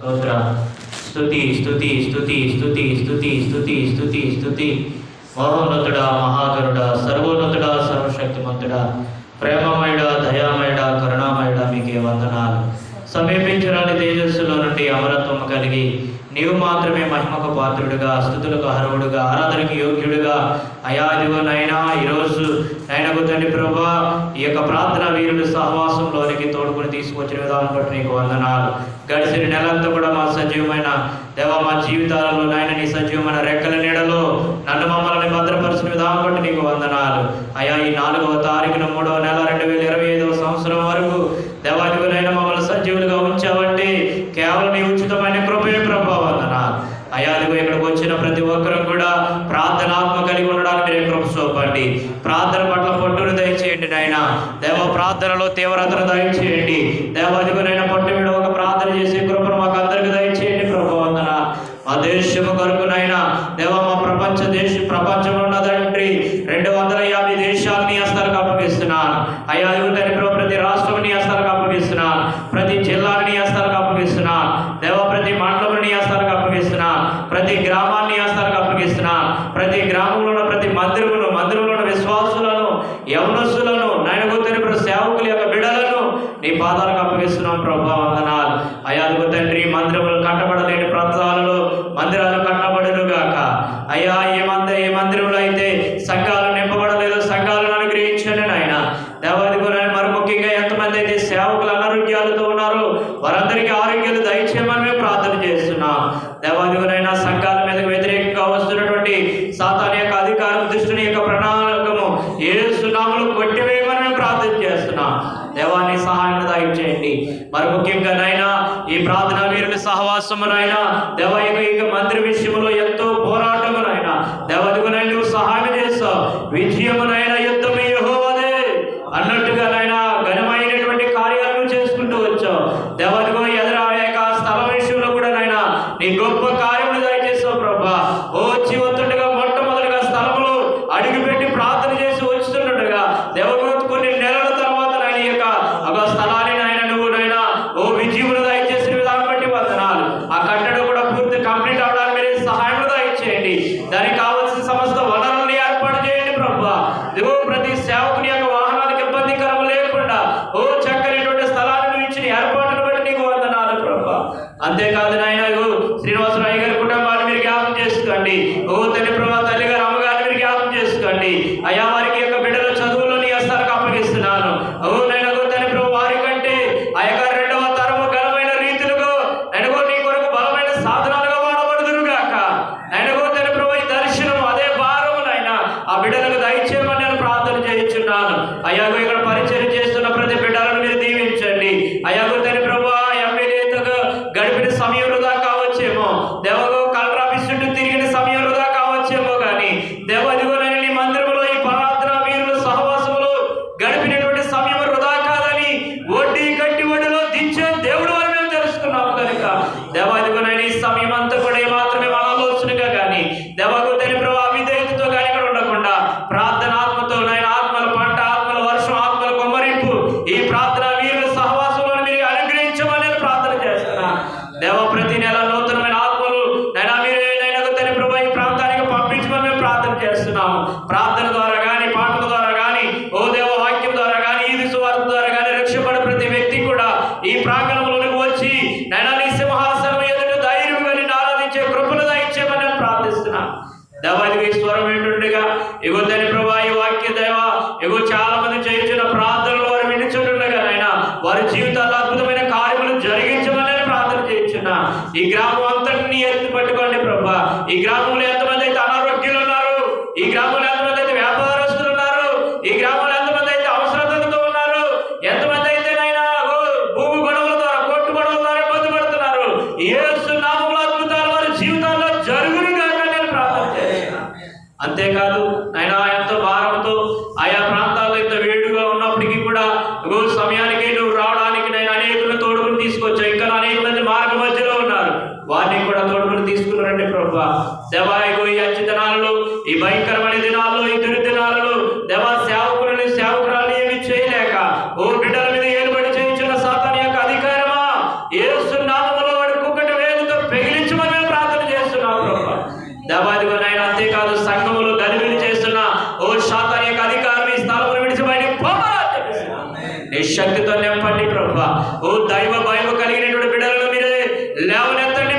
స్తోత్ర. స్థుతి స్థుతి స్థుతి స్తుతి స్థుతి స్థుతి స్థుతి స్థుతి మహోన్నతుడా మహాగరుడా సర్వోన్నతుడా సర్వశక్తిమంతుడా. ప్రేమమయుడ దయామయుడ కరుణామయుడ మీకే వందనాలు. సమీపించరాని తేజస్సులో నుండి అమరత్వం కలిగి నీవు మాత్రమే మహిమకు పాత్రుడుగా స్థుతులకు అర్హుడుగా ఆరాధనకి యోగ్యుడుగా. అయా ఇదిగో నైనా ఈరోజు నైనకు తండ్రి ప్రభా ఈ యొక్క ప్రార్థన వీరుడు సహవాసంలోనికి తోడుకుని తీసుకొచ్చిన విధానం బట్టి నీకు వందనాలు. గడిచిన నెలంతా కూడా మా సజీవమైన దేవ మా జీవితాలలో నాయన నీ సజీవమైన రెక్కల నీడలో నన్ను మమ్మల్ని భద్రపరిచిన విధానం బట్టి నీకు వందనాలు. అయా ఈ నాలుగవ తారీఖున మూడవ నెల రెండు వేల ఇరవై ఐదవ సంవత్సరం వరకు దేవాదిగులైన ప్రార్థన పట్ల పట్టును దయచేయండి నాయన. దేవ ప్రార్థనలో తీవ్రతను దయచేయండి. దేవాదిగునైనా పట్టు మీద ఒక ప్రార్థన చేసే కృపను మాకు అందరికి దయచేయండి ప్రభు వందన. మా దేశము కొరకు నాయన దేవ మా ప్రపంచ దేశ ప్రపంచంలో ఉన్న తండ్రి. రెండు వందల యాభై దేశాలని హస్తాలకు అప్పగిస్తున్నాను. అయ్యా అదిగో తండ్రి ప్రభు ప్రతి రాష్ట్రంని నీ అప్పగిస్తున్నాను. ప్రతి జిల్లాని నీ అప్పగిస్తున్నాను. దేవ ప్రతి మండలంని అస్తాలకు అప్పగిస్తున్నాను. ప్రతి గ్రామ నీ హస్తాలకు అప్పగిస్తున్నాను ప్రతి గ్రామంలో ఉన్న ప్రతి మందిరమును మందిరంలో ఉన్న యవనస్సులను యవనస్తులను ప్రభు సేవకుల యొక్క బిడలను నీ పాదాలకు అప్పగిస్తున్నాం ప్రభా వందనాలు. అయ్యా తండ్రి మందిరములు కట్టబడలేని ప్రాంతాలలో మందిరాలు కట్టబడును గాక అయ్యా ఏ మంది ఏ మందిరంలో అయితే సంఘాలు నింపబడలేదో సంఘాలను అనుగ్రహించండి నాయన. దేవాది నాయన మరి ముఖ్యంగా ఎంతమంది అయితే సేవకులు అనారోగ్యాలతో ఉన్నారో వారందరికీ ఆరోగ్యాలు దయచేయమని మేము ప్రార్థన చేస్తున్నాం. దేవాదిగునైనా సంఘ దేవాన్ని సహాయం దాయం మరి ముఖ్యంగా నాయన ఈ ప్రార్థన వీరుల సహవాసము నాయన దేవ యొక్క మంత్రి విషయంలో ఎంతో పోరాటము నాయన. దేవదిగు నాయన సహాయం చేస్తావు. విజయము నాయన యుద్ధం యహోవదే. అన్నట్టుగా నాయన ఘనమైనటువంటి కార్యాలను చేసుకుంటూ వచ్చావు. దేవదిగో ఎదురయ్యాక స్థల విషయంలో కూడా నాయన నీ గొప్ప చేసుకోండి. ఓ తల్లి ప్రభా తల్లిగా అమ్మగారి జ్ఞాపం చేసుకోండి. అయ్యా దేవుడు అని మేము తెలుసుకున్నాము కనుక. దేవాదిగునని ఈ సమయం అంతా కూడా మాత్రమే ఆలోచనగా కానీ దేవగు తని ప్రభు అవిధేయతతో కానీ ఇక్కడ ఉండకుండా ప్రార్థన ఆత్మతో నాయన ఆత్మల పంట ఆత్మల వర్షం ఆత్మల కొమ్మరింపు ఈ ప్రార్థన వీరుల సహవాసంలో మీరు అనుగ్రహించమని ప్రార్థన చేస్తున్నా. దేవ ప్రతి నెల నూతనమైన ఆత్మలు నైనా మీరు నైనా తని ప్రభు ఈ ప్రాంతానికి పంపించమని మేము ప్రార్థన చేస్తున్నాము. ప్రార్థన ప్రార్థిస్తున్నాను స్వరం ఏంటుండగా ఇగో దాని ప్రభా ఈ వాక్య దేవ ఇగో చాలా మంది చేయించిన ప్రార్థనలు వారు వినిచుండగా నాయన వారి జీవితం అంతేకాదు ఆయన ఎంతో భారంతో ఆయా ప్రాంతాల్లో ఎంత వేడుగా ఉన్నప్పటికీ కూడా సమయానికి నువ్వు రావడానికి నేను అనేకులను తోడుకుని తీసుకొచ్చా. ఇంకా అనేక మంది మార్గ మధ్యలో ఉన్నారు. వారిని కూడా తోడుకుని తీసుకున్నారండి ప్రభు. ప్రభా ఈ అచ్చితనాలలో ఈ భయంకరమైన ఓ దైవ భయం కలిగినటువంటి బిడ్డలను మీరే లేవనెత్తండి